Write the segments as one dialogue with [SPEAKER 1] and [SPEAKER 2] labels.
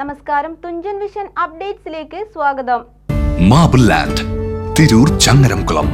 [SPEAKER 1] നമസ്കാരം. തുഞ്ചൻ വിഷൻ അപ്ഡേറ്റ്സിലേക്ക് സ്വാഗതം.
[SPEAKER 2] Marble land Tirur Changaramkulam.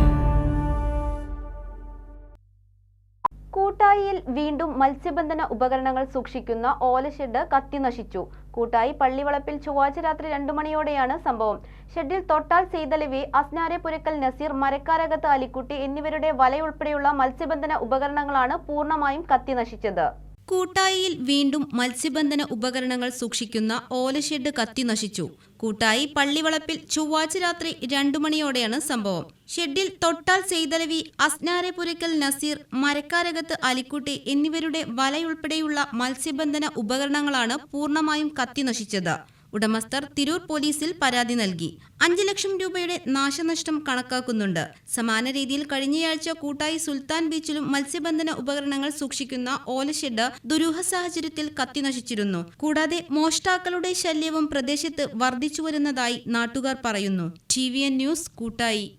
[SPEAKER 1] കൂട്ടായിയിൽ വീണ്ടും മത്സ്യബന്ധന ഉപകരണങ്ങൾ സൂക്ഷിക്കുന്ന ഓലഷെഡ് കത്തി നശിച്ചു. കൂട്ടായി പള്ളിവളപ്പിൽ ചൊവ്വാഴ്ച രാത്രി രണ്ടു മണിയോടെയാണ് സംഭവം. ഷെഡിൽ തൊട്ടാൽ സെയ്തലവി അസ്നാരെ പുരക്കൽ നസീർ മരക്കാരകത്ത് അലിക്കുട്ടി എന്നിവരുടെ വലയുൾപ്പെടെയുള്ള മത്സ്യബന്ധന ഉപകരണങ്ങളാണ് പൂർണമായും കത്തി നശിച്ചത്.
[SPEAKER 3] കൂട്ടായിയിൽ വീണ്ടും മത്സ്യബന്ധന ഉപകരണങ്ങൾ സൂക്ഷിക്കുന്ന ഓലഷെഡ് കത്തി നശിച്ചു. കൂട്ടായി പള്ളിവളപ്പിൽ ചൊവ്വാഴ്ച രാത്രി രണ്ടു മണിയോടെയാണ് സംഭവം. ഷെഡിൽ തൊട്ടാൽ സെയ്തലവി അസ്നാരെ പുരക്കൽ നസീർ മരക്കാരകത്ത് അലിക്കുട്ടി എന്നിവരുടെ വലയുൾപ്പെടെയുള്ള മത്സ്യബന്ധന ഉപകരണങ്ങളാണ് പൂർണമായും കത്തി നശിച്ചത്. ഉടമസ്ഥർ തിരൂർ പോലീസിൽ പരാതി നൽകി. അഞ്ചു ലക്ഷം രൂപയുടെ നാശനഷ്ടം കണക്കാക്കുന്നുണ്ട്. സമാന രീതിയിൽ കഴിഞ്ഞയാഴ്ച കൂട്ടായി സുൽത്താൻ ബീച്ചിലും മത്സ്യബന്ധന ഉപകരണങ്ങൾ സൂക്ഷിക്കുന്ന ഓലഷെഡ് ദുരൂഹ സാഹചര്യത്തിൽ കത്തി നശിച്ചിരുന്നു കൂടാതെ മോഷ്ടാക്കളുടെ ശല്യവും പ്രദേശത്ത് വർദ്ധിച്ചു വരുന്നതായി നാട്ടുകാർ പറയുന്നു. ടി ന്യൂസ് കൂട്ടായി.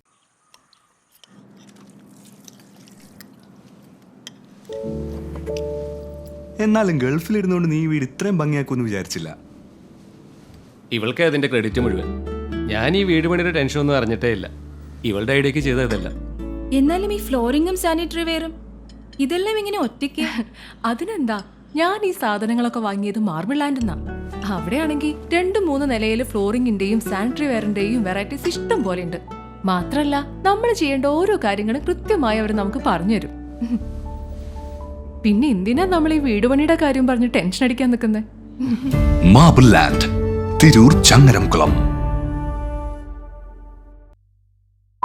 [SPEAKER 4] എന്നാലും ഗൾഫിലിരുന്നുകൊണ്ട് നീ വീട് ഇത്രയും ഭംഗിയാക്കുമെന്ന് വിചാരിച്ചില്ല.
[SPEAKER 5] ഇവൾക്ക് അതിന്റെ ക്രെഡിറ്റ് മുഴുവൻ. ഞാൻ ഈ വീട് പണിയുടെ ടെൻഷൻ ഒന്നും അറിഞ്ഞിട്ടേ ഇല്ല. ഇവളുടെ ഐഡിയക്ക് ചെയ്തതല്ല
[SPEAKER 6] എന്നാലും ഈ ഫ്ലോറിങ്ങും സാനിറ്ററി വെയറും ഇതെല്ലാം ഇങ്ങനെ ഒറ്റയ്ക്ക്?
[SPEAKER 7] അതിനെന്താ? ഞാൻ ഈ സാധനങ്ങളൊക്കെ വാങ്ങിയത് മാർബിൾ ലാൻഡ് എന്നാ അവിടെയാണെങ്കിൽ രണ്ടു മൂന്ന് നിലയിൽ ഫ്ലോറിംഗിന്റെയും സാനിറ്ററി വെയറിന്റെയും വെറൈറ്റീസ് ഇഷ്ടം പോലെ ഉണ്ട്. മാത്രല്ല നമ്മൾ ചെയ്യേണ്ട ഓരോ കാര്യങ്ങളും കൃത്യമായി അവർ നമുക്ക് പറഞ്ഞുതരും പിന്നെ എന്തിനാ നമ്മൾ ഈ വീട് പണിയുടെ കാര്യം പറഞ്ഞ് ടെൻഷൻ അടിക്കാൻ നിൽക്കുന്നത്
[SPEAKER 2] മാർബിൾ ലാൻഡ് തിരൂർ ചങ്ങരംകുളം.